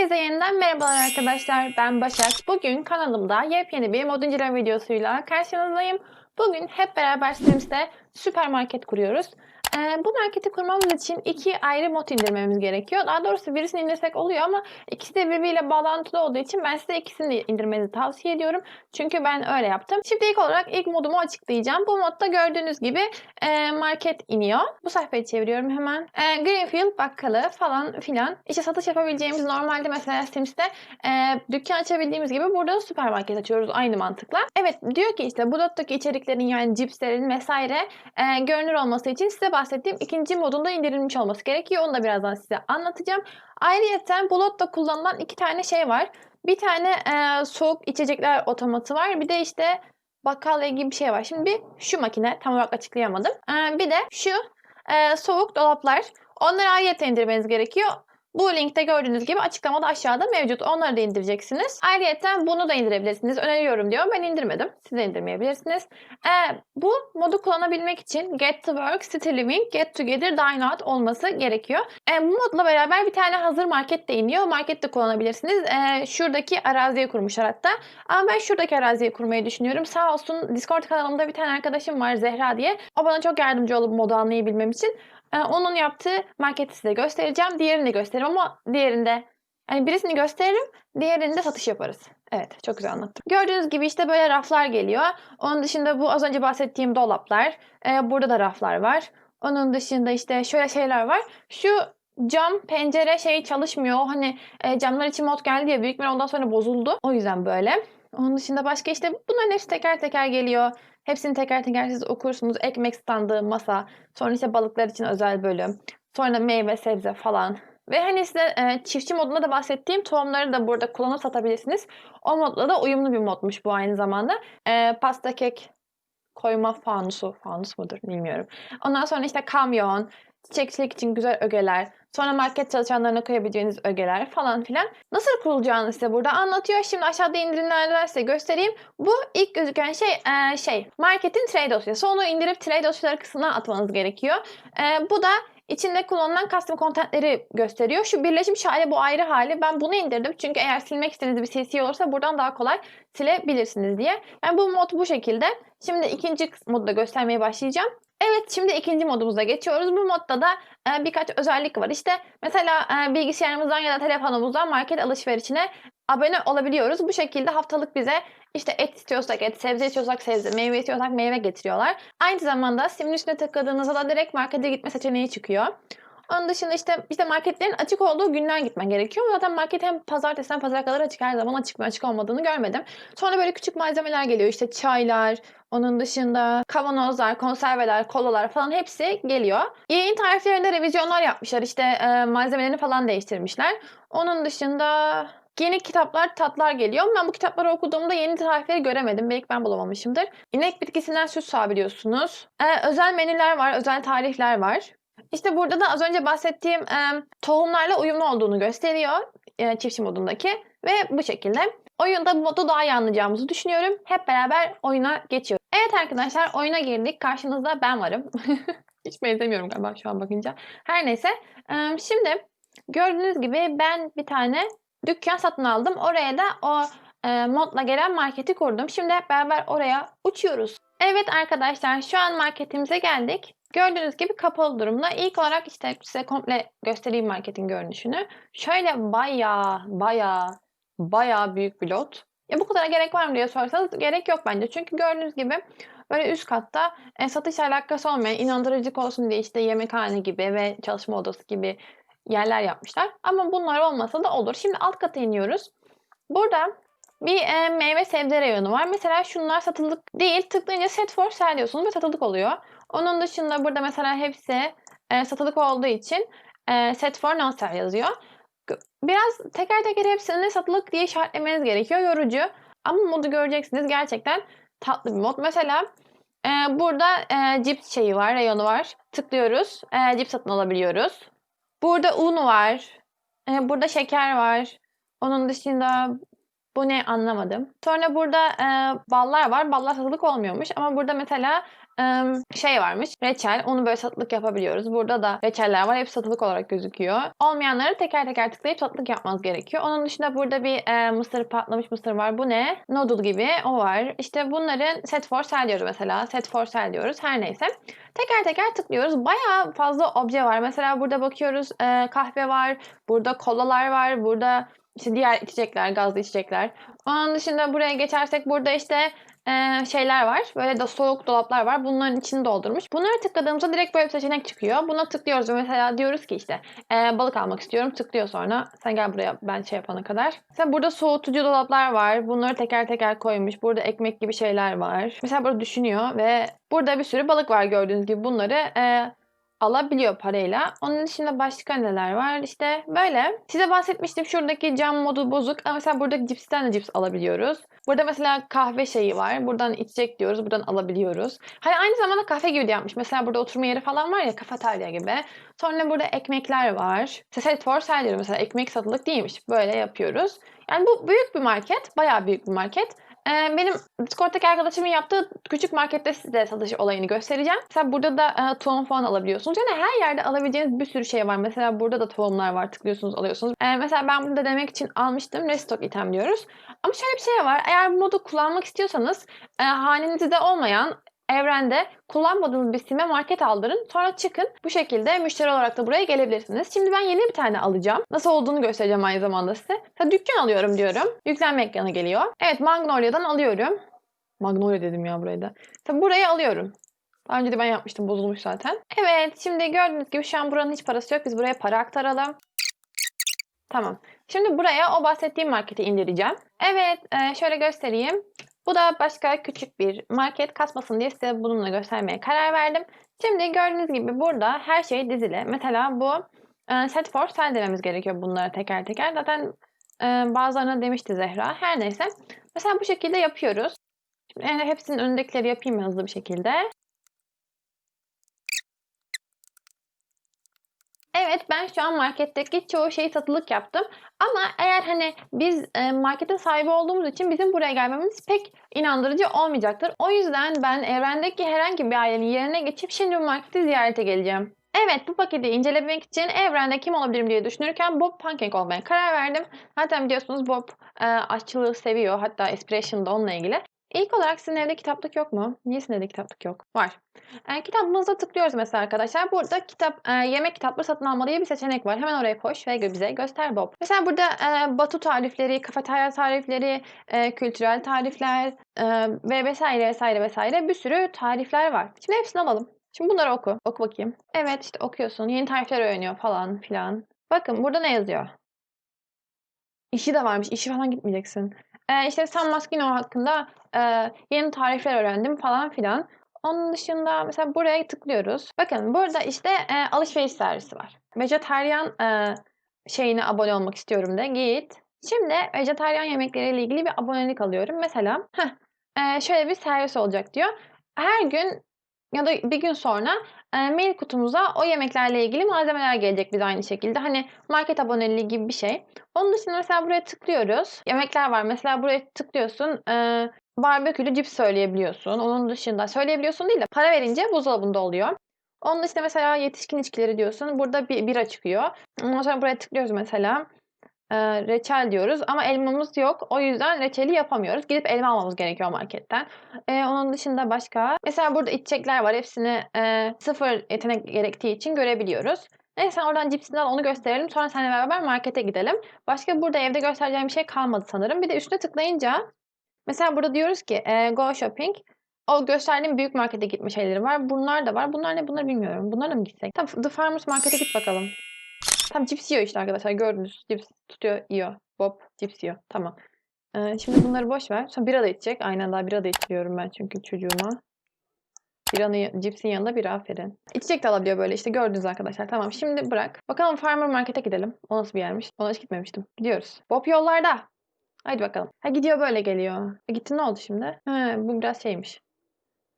Herkese yeniden merhabalar arkadaşlar. Ben Başak. Bugün kanalımda yepyeni bir mod inceleme videosuyla karşınızdayım. Bugün hep beraber sitemizde süpermarket kuruyoruz. Ee, bu marketi kurmamız için iki ayrı mod indirmemiz gerekiyor. Daha doğrusu birisini indirsek oluyor ama ikisi de birbiriyle bağlantılı olduğu için ben size ikisini de indirmenizi tavsiye ediyorum. Çünkü ben öyle yaptım. Şimdi ilk olarak ilk modumu açıklayacağım. Bu modda gördüğünüz gibi e, market iniyor. Bu sayfayı çeviriyorum hemen. E, Greenfield bakkalı falan filan. İşte satış yapabileceğimiz normalde mesela Sims'te e, dükkan açabildiğimiz gibi burada da süpermarket açıyoruz aynı mantıkla. Evet diyor ki işte bu içeriklerin yani cipslerin vesaire e, görünür olması için size bahsettiğim ikinci modunda indirilmiş olması gerekiyor. Onu da birazdan size anlatacağım. Ayrıca bu lotta kullanılan iki tane şey var. Bir tane e, soğuk içecekler otomatı var. Bir de işte bakkalla ilgili bir şey var. Şimdi bir şu makine tam olarak açıklayamadım. E, bir de şu e, soğuk dolaplar. Onları ayrıca indirmeniz gerekiyor. Bu linkte gördüğünüz gibi açıklamada aşağıda mevcut. Onları da indireceksiniz. Ayrıca bunu da indirebilirsiniz. Öneriyorum diyor. Ben indirmedim. Siz de indirmeyebilirsiniz. Ee, bu modu kullanabilmek için Get to Work, City Living, Get Together, Dine Out olması gerekiyor. Ee, bu modla beraber bir tane hazır market de iniyor. Market de kullanabilirsiniz. Ee, şuradaki araziye kurmuşlar hatta. Ama ben şuradaki araziye kurmayı düşünüyorum. Sağ olsun Discord kanalımda bir tane arkadaşım var Zehra diye. O bana çok yardımcı olup modu anlayabilmem için. Ee, onun yaptığı marketi size göstereceğim. Diğerini de gösteririm ama diğerinde yani birisini gösteririm, diğerinde satış yaparız. Evet, çok güzel anlattım. Gördüğünüz gibi işte böyle raflar geliyor. Onun dışında bu az önce bahsettiğim dolaplar. Ee, burada da raflar var. Onun dışında işte şöyle şeyler var. Şu cam pencere şeyi çalışmıyor. Hani e, camlar için mod geldi diye büyük bir ondan sonra bozuldu. O yüzden böyle. Onun dışında başka işte bunların hepsi teker teker geliyor. Hepsini teker teker siz okursunuz. Ekmek standı, masa, sonra işte balıklar için özel bölüm, sonra meyve, sebze falan. Ve hani size e, çiftçi modunda da bahsettiğim tohumları da burada kullanıp satabilirsiniz. O modla da uyumlu bir modmuş bu aynı zamanda. E, pasta kek koyma fanusu, fanus mudur bilmiyorum. Ondan sonra işte kamyon, çiçekçilik için güzel ögeler, sonra market çalışanlarına koyabileceğiniz ögeler falan filan. Nasıl kurulacağını size burada anlatıyor. Şimdi aşağıda indirimlerden size göstereyim. Bu ilk gözüken şey e, şey marketin trade dosyası. Onu indirip trade dosyaları kısmına atmanız gerekiyor. E, bu da içinde kullanılan custom contentleri gösteriyor. Şu birleşmiş hali bu ayrı hali. Ben bunu indirdim çünkü eğer silmek istediğiniz bir CC olursa buradan daha kolay silebilirsiniz diye. Yani bu mod bu şekilde. Şimdi ikinci modu da göstermeye başlayacağım. Evet şimdi ikinci modumuza geçiyoruz. Bu modda da e, birkaç özellik var. İşte mesela e, bilgisayarımızdan ya da telefonumuzdan market alışverişine abone olabiliyoruz. Bu şekilde haftalık bize işte et istiyorsak et, sebze istiyorsak sebze, meyve istiyorsak meyve getiriyorlar. Aynı zamanda simin üstüne tıkladığınızda da direkt markete gitme seçeneği çıkıyor. Onun dışında işte işte marketlerin açık olduğu günler gitmen gerekiyor. Zaten market hem pazartesiden pazara kadar açık her zaman açık mı açık olmadığını görmedim. Sonra böyle küçük malzemeler geliyor işte çaylar, onun dışında kavanozlar, konserveler, kolalar falan hepsi geliyor. Yayın tariflerinde revizyonlar yapmışlar. İşte e, malzemelerini falan değiştirmişler. Onun dışında Yeni kitaplar, tatlar geliyor. Ben bu kitapları okuduğumda yeni tarifleri göremedim. Belki ben bulamamışımdır. İnek bitkisinden süt sağabiliyorsunuz. Ee, özel menüler var, özel tarifler var. İşte burada da az önce bahsettiğim e, tohumlarla uyumlu olduğunu gösteriyor e, çiftçi modundaki. Ve bu şekilde. Oyunda bu modu daha iyi anlayacağımızı düşünüyorum. Hep beraber oyuna geçiyoruz. Evet arkadaşlar oyuna girdik. Karşınızda ben varım. Hiç benzemiyorum galiba şu an bakınca. Her neyse. E, şimdi gördüğünüz gibi ben bir tane dükkan satın aldım. Oraya da o e, modla gelen marketi kurdum. Şimdi hep beraber oraya uçuyoruz. Evet arkadaşlar şu an marketimize geldik. Gördüğünüz gibi kapalı durumda. İlk olarak işte size komple göstereyim marketin görünüşünü. Şöyle baya baya baya büyük bir lot. Ya bu kadar gerek var mı diye sorsanız gerek yok bence. Çünkü gördüğünüz gibi böyle üst katta e, satış alakası olmayan inandırıcılık olsun diye işte yemekhane gibi ve çalışma odası gibi yerler yapmışlar. Ama bunlar olmasa da olur. Şimdi alt kata iniyoruz. Burada bir e, meyve sebze reyonu var. Mesela şunlar satılık değil. Tıklayınca set for sale diyorsunuz ve satılık oluyor. Onun dışında burada mesela hepsi e, satılık olduğu için e, set for non sale yazıyor. Biraz teker teker hepsini satılık diye işaretlemeniz gerekiyor. Yorucu. Ama modu göreceksiniz. Gerçekten tatlı bir mod. Mesela e, burada e, cips şeyi var, reyonu var. Tıklıyoruz. E, cips satın alabiliyoruz. Burada un var. E, burada şeker var. Onun dışında Bu ne anlamadım. Sonra burada e, ballar var. Ballar satılık olmuyormuş ama burada mesela şey varmış. Reçel. Onu böyle satılık yapabiliyoruz. Burada da reçeller var. Hepsi satılık olarak gözüküyor. Olmayanları teker teker tıklayıp satılık yapmanız gerekiyor. Onun dışında burada bir e, mısır patlamış mısır var. Bu ne? Noodle gibi. O var. İşte bunların set for sale diyoruz mesela. Set for sale diyoruz. Her neyse. Teker teker tıklıyoruz. Bayağı fazla obje var. Mesela burada bakıyoruz e, kahve var. Burada kolalar var. Burada işte diğer içecekler, gazlı içecekler. Onun dışında buraya geçersek burada işte e, şeyler var. Böyle de soğuk dolaplar var. Bunların içini doldurmuş. Bunları tıkladığımızda direkt böyle bir seçenek çıkıyor. Buna tıklıyoruz ve mesela diyoruz ki işte e, balık almak istiyorum. Tıklıyor sonra. Sen gel buraya ben şey yapana kadar. Mesela burada soğutucu dolaplar var. Bunları teker teker koymuş. Burada ekmek gibi şeyler var. Mesela burada düşünüyor ve burada bir sürü balık var gördüğünüz gibi. Bunları e, alabiliyor parayla. Onun dışında başka neler var? İşte böyle. Size bahsetmiştim şuradaki cam modu bozuk. Ama mesela burada cipsten de cips alabiliyoruz. Burada mesela kahve şeyi var. Buradan içecek diyoruz. Buradan alabiliyoruz. Hani aynı zamanda kafe gibi de yapmış. Mesela burada oturma yeri falan var ya kafeterya gibi. Sonra burada ekmekler var. Set for sale mesela ekmek satılık değilmiş. Böyle yapıyoruz. Yani bu büyük bir market. Bayağı büyük bir market. Ee, benim Discord'daki arkadaşımın yaptığı küçük markette size satış olayını göstereceğim. Mesela burada da e, tohum falan alabiliyorsunuz. Yani her yerde alabileceğiniz bir sürü şey var. Mesela burada da tohumlar var. Tıklıyorsunuz alıyorsunuz. Ee, mesela ben burada denemek için almıştım. Restock item diyoruz. Ama şöyle bir şey var. Eğer bu modu kullanmak istiyorsanız e, hanenizde olmayan evrende kullanmadığınız bir sime market aldırın. Sonra çıkın. Bu şekilde müşteri olarak da buraya gelebilirsiniz. Şimdi ben yeni bir tane alacağım. Nasıl olduğunu göstereceğim aynı zamanda size. Ha, dükkan alıyorum diyorum. Yüklenme ekranı geliyor. Evet Magnolia'dan alıyorum. Magnolia dedim ya burayı da. Tabii burayı alıyorum. Daha önce de ben yapmıştım. Bozulmuş zaten. Evet. Şimdi gördüğünüz gibi şu an buranın hiç parası yok. Biz buraya para aktaralım. Tamam. Şimdi buraya o bahsettiğim marketi indireceğim. Evet. E, şöyle göstereyim. Bu da başka küçük bir market kasmasın diye size bununla göstermeye karar verdim. Şimdi gördüğünüz gibi burada her şey dizili. Mesela bu e, set for sale dememiz gerekiyor bunlara teker teker. Zaten e, bazılarına demişti Zehra. Her neyse. Mesela bu şekilde yapıyoruz. Yani hepsinin önündekileri yapayım hızlı bir şekilde. Evet ben şu an marketteki çoğu şeyi satılık yaptım. Ama eğer hani biz e, marketin sahibi olduğumuz için bizim buraya gelmemiz pek inandırıcı olmayacaktır. O yüzden ben evrendeki herhangi bir ailenin yerine geçip şimdi bu marketi ziyarete geleceğim. Evet bu paketi incelemek için evrende kim olabilirim diye düşünürken Bob Pancake olmaya karar verdim. Zaten biliyorsunuz Bob e, aşçılığı seviyor. Hatta Inspiration da onunla ilgili. İlk olarak sizin evde kitaplık yok mu? Niye sizin evde kitaplık yok? Var. E, kitabımıza tıklıyoruz mesela arkadaşlar. Burada kitap, e, yemek kitapları satın alma diye bir seçenek var. Hemen oraya koş ve bize göster Bob. Mesela burada e, batu tarifleri, kafeterya tarifleri, e, kültürel tarifler e, ve vesaire vesaire vesaire bir sürü tarifler var. Şimdi hepsini alalım. Şimdi bunları oku. Oku bakayım. Evet işte okuyorsun. Yeni tarifler öğreniyor falan filan. Bakın burada ne yazıyor? İşi de varmış. İşi falan gitmeyeceksin. Ee, işte San Maskino hakkında e, yeni tarifler öğrendim falan filan. Onun dışında mesela buraya tıklıyoruz. Bakın burada işte e, alışveriş servisi var. Vejetaryen e, şeyine abone olmak istiyorum de git. Şimdi vejetaryen yemekleriyle ilgili bir abonelik alıyorum. Mesela heh, e, şöyle bir servis olacak diyor. Her gün ya da bir gün sonra e, mail kutumuza o yemeklerle ilgili malzemeler gelecek biz aynı şekilde. Hani market aboneliği gibi bir şey. Onun dışında mesela buraya tıklıyoruz. Yemekler var. Mesela buraya tıklıyorsun. E, barbekülü cips söyleyebiliyorsun. Onun dışında söyleyebiliyorsun değil de para verince buzdolabında oluyor. Onun dışında mesela yetişkin içkileri diyorsun. Burada bir bira çıkıyor. Ondan sonra buraya tıklıyoruz mesela e, reçel diyoruz ama elmamız yok. O yüzden reçeli yapamıyoruz. Gidip elma almamız gerekiyor marketten. E, onun dışında başka. Mesela burada içecekler var. Hepsini e, sıfır yetenek gerektiği için görebiliyoruz. Neyse oradan cipsinden onu gösterelim. Sonra seninle beraber markete gidelim. Başka burada evde göstereceğim bir şey kalmadı sanırım. Bir de üstüne tıklayınca mesela burada diyoruz ki e, go shopping. O gösterdiğim büyük markete gitme şeyleri var. Bunlar da var. Bunlar ne? Bunları bilmiyorum. Bunlara mı gitsek? Tamam The Farmers Market'e git bakalım. Tam cips yiyor işte arkadaşlar gördünüz. Cips tutuyor yiyor. Bob cips yiyor. Tamam. Ee, şimdi bunları boş ver. Sonra bira da içecek. Aynen daha bira da içiyorum ben çünkü çocuğuma. Biranın, cipsin yanında bir aferin. İçecek de alabiliyor böyle işte gördünüz arkadaşlar. Tamam şimdi bırak. Bakalım Farmer Market'e gidelim. O nasıl bir yermiş? Ona hiç gitmemiştim. Gidiyoruz. Bob yollarda. Haydi bakalım. Ha gidiyor böyle geliyor. E, gitti ne oldu şimdi? Ha, bu biraz şeymiş.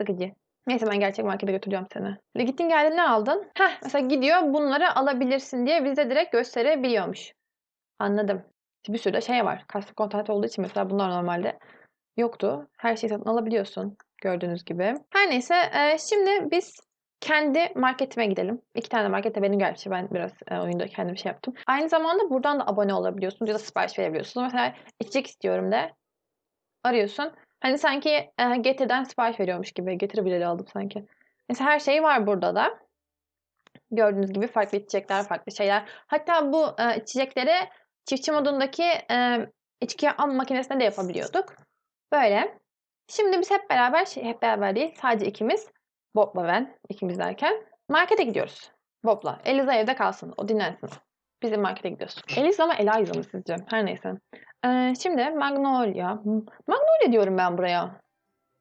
Sıkıcı. Neyse ben gerçek markete götüreceğim seni. Ve gittin geldin ne aldın? Heh mesela gidiyor bunları alabilirsin diye bize direkt gösterebiliyormuş. Anladım. Bir sürü de şey var. Custom content olduğu için mesela bunlar normalde yoktu. Her şeyi satın alabiliyorsun gördüğünüz gibi. Her neyse e, şimdi biz kendi marketime gidelim. İki tane markete benim gerçi ben biraz e, oyunda kendim şey yaptım. Aynı zamanda buradan da abone olabiliyorsunuz ya da sipariş verebiliyorsunuz. Mesela içecek istiyorum de arıyorsun. Hani sanki e, Getir'den sipariş veriyormuş gibi. Getir bileli aldım sanki. Mesela her şey var burada da. Gördüğünüz gibi farklı içecekler, farklı şeyler. Hatta bu e, içecekleri çiftçi modundaki e, içki yapma makinesinde de yapabiliyorduk. Böyle. Şimdi biz hep beraber, şey, hep beraber değil sadece ikimiz, Bob'la ben, ikimiz derken markete gidiyoruz. Bob'la. Eliza evde kalsın, o dinlensin. Bizim markete gidiyoruz. Eliza mı Eliza mı sizce? Her neyse. Ee, şimdi Magnolia. Magnolia diyorum ben buraya.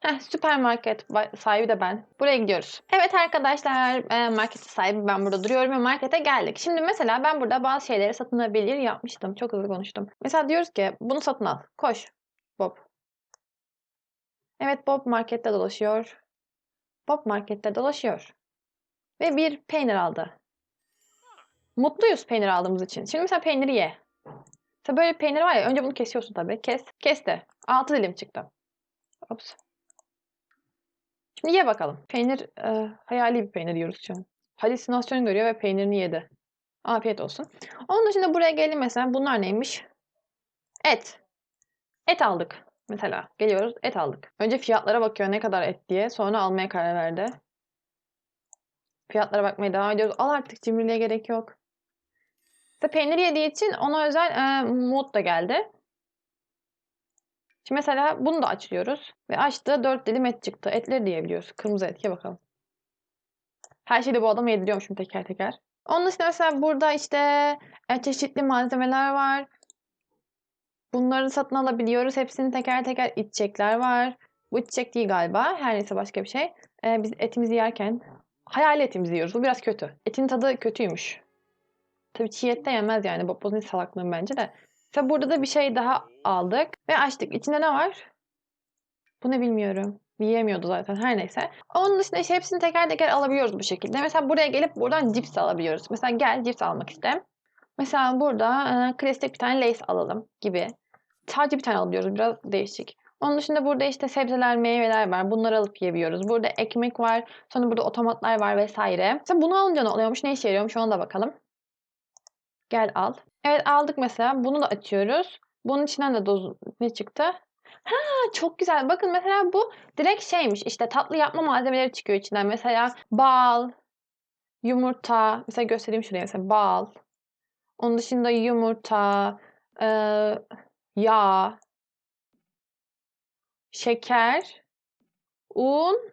Heh, süpermarket sahibi de ben. Buraya gidiyoruz. Evet arkadaşlar e, market sahibi ben burada duruyorum ve markete geldik. Şimdi mesela ben burada bazı şeyleri satın alabilir yapmıştım. Çok hızlı konuştum. Mesela diyoruz ki bunu satın al. Koş Bob. Evet Bob markette dolaşıyor. Bob markette dolaşıyor. Ve bir peynir aldı. Mutluyuz peynir aldığımız için. Şimdi mesela peyniri ye. Mesela böyle peynir var ya önce bunu kesiyorsun tabii. Kes. Kes de. Altı dilim çıktı. Ops. Şimdi ye bakalım. Peynir e, hayali bir peynir yiyoruz şu an. Halüsinasyon görüyor ve peynirini yedi. Afiyet olsun. Onun dışında buraya gelin mesela bunlar neymiş? Et. Et aldık. Mesela geliyoruz et aldık. Önce fiyatlara bakıyor ne kadar et diye. Sonra almaya karar verdi. Fiyatlara bakmaya devam ediyoruz. Al artık cimriliğe gerek yok. İşte peynir yediği için ona özel e, mod da geldi. Şimdi mesela bunu da açıyoruz. Ve açtı 4 dilim et çıktı. Etleri diyebiliyoruz. Kırmızı et. Ye bakalım. Her şeyi de bu adama yediriyormuşum teker teker. Onun dışında mesela burada işte e, çeşitli malzemeler var. Bunları satın alabiliyoruz. Hepsini teker teker içecekler var. Bu içecek değil galiba. Her neyse başka bir şey. Ee, biz etimizi yerken hayal etimizi yiyoruz. Bu biraz kötü. Etin tadı kötüymüş. Tabii çiğ et de yemez yani. Bopozun salaklığım bence de. Mesela burada da bir şey daha aldık ve açtık. İçinde ne var? Bu ne bilmiyorum. Yiyemiyordu zaten her neyse. Onun dışında işte hepsini teker teker alabiliyoruz bu şekilde. Mesela buraya gelip buradan cips alabiliyoruz. Mesela gel cips almak iste. Mesela burada e, klasik bir tane lace alalım gibi. Sadece bir tane alabiliyoruz. Biraz değişik. Onun dışında burada işte sebzeler, meyveler var. Bunları alıp yiyebiliyoruz. Burada ekmek var. Sonra burada otomatlar var vesaire. Mesela bunu alınca ne oluyormuş? Ne işe yarıyormuş? Ona da bakalım. Gel al. Evet aldık mesela. Bunu da açıyoruz. Bunun içinden de doz ne çıktı? Ha çok güzel. Bakın mesela bu direkt şeymiş. İşte tatlı yapma malzemeleri çıkıyor içinden. Mesela bal, yumurta. Mesela göstereyim şuraya. Mesela bal. Onun dışında yumurta, e, yağ, şeker, un,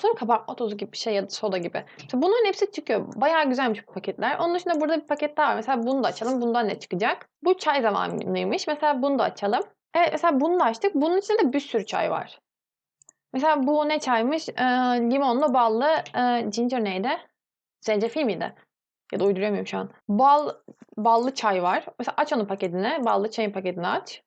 sonra kabartma tozu gibi bir şey ya da soda gibi. İşte bunların hepsi çıkıyor. Bayağı güzelmiş bu paketler. Onun dışında burada bir paket daha var. Mesela bunu da açalım. Bundan ne çıkacak? Bu çay zamanıymış. Mesela bunu da açalım. Evet mesela bunu da açtık. Bunun içinde de bir sürü çay var. Mesela bu ne çaymış? Ee, limonlu ballı e, ginger neydi? Zencefil miydi? Ya da uyduramıyorum şu an. Bal, ballı çay var. Mesela aç onun paketini. Ballı çayın paketini aç.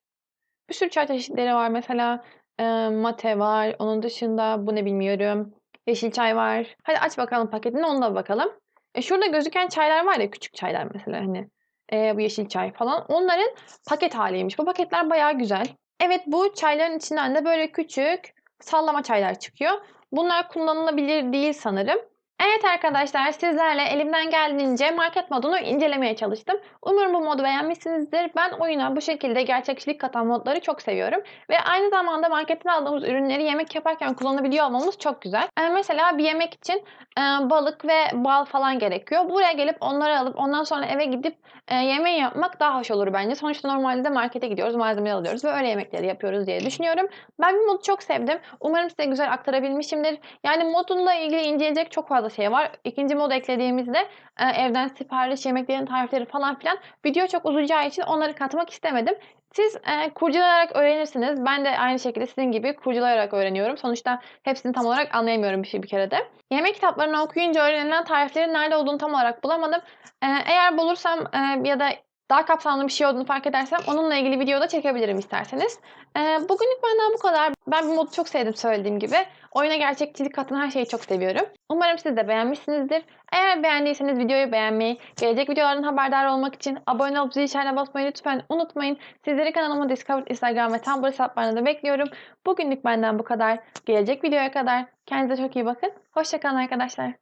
Bir sürü çay çeşitleri var. Mesela e, mate var. Onun dışında bu ne bilmiyorum. Yeşil çay var. Hadi aç bakalım paketini. Da bakalım. E, şurada gözüken çaylar var ya. Küçük çaylar mesela. Hani e, bu yeşil çay falan. Onların paket haliymiş. Bu paketler bayağı güzel. Evet bu çayların içinden de böyle küçük sallama çaylar çıkıyor. Bunlar kullanılabilir değil sanırım. Evet arkadaşlar sizlerle elimden geldiğince market modunu incelemeye çalıştım. Umarım bu modu beğenmişsinizdir. Ben oyuna bu şekilde gerçekçilik katan modları çok seviyorum. Ve aynı zamanda marketten aldığımız ürünleri yemek yaparken kullanabiliyor olmamız çok güzel. Ee, mesela bir yemek için e, balık ve bal falan gerekiyor. Buraya gelip onları alıp ondan sonra eve gidip e, yemeği yapmak daha hoş olur bence. Sonuçta normalde de markete gidiyoruz, malzemeleri alıyoruz ve öyle yemekleri yapıyoruz diye düşünüyorum. Ben bu modu çok sevdim. Umarım size güzel aktarabilmişimdir. Yani modunla ilgili inceleyecek çok fazla şey var. İkinci mod eklediğimizde e, evden sipariş, yemeklerin tarifleri falan filan video çok uzayacağı için onları katmak istemedim. Siz e, kurcalayarak öğrenirsiniz. Ben de aynı şekilde sizin gibi kurcalayarak öğreniyorum. Sonuçta hepsini tam olarak anlayamıyorum bir şey bir kere de. Yemek kitaplarını okuyunca öğrenilen tariflerin nerede olduğunu tam olarak bulamadım. E, eğer bulursam e, ya da daha kapsamlı bir şey olduğunu fark edersem onunla ilgili video da çekebilirim isterseniz. Ee, bugünlük benden bu kadar. Ben bu modu çok sevdim söylediğim gibi. oyuna gerçekçilik katan her şeyi çok seviyorum. Umarım siz de beğenmişsinizdir. Eğer beğendiyseniz videoyu beğenmeyi, gelecek videolardan haberdar olmak için abone olup zil işaretine basmayı lütfen unutmayın. Sizleri kanalıma Discovery, Instagram ve Tumblr hesaplarına da bekliyorum. Bugünlük benden bu kadar. Gelecek videoya kadar kendinize çok iyi bakın. Hoşçakalın arkadaşlar.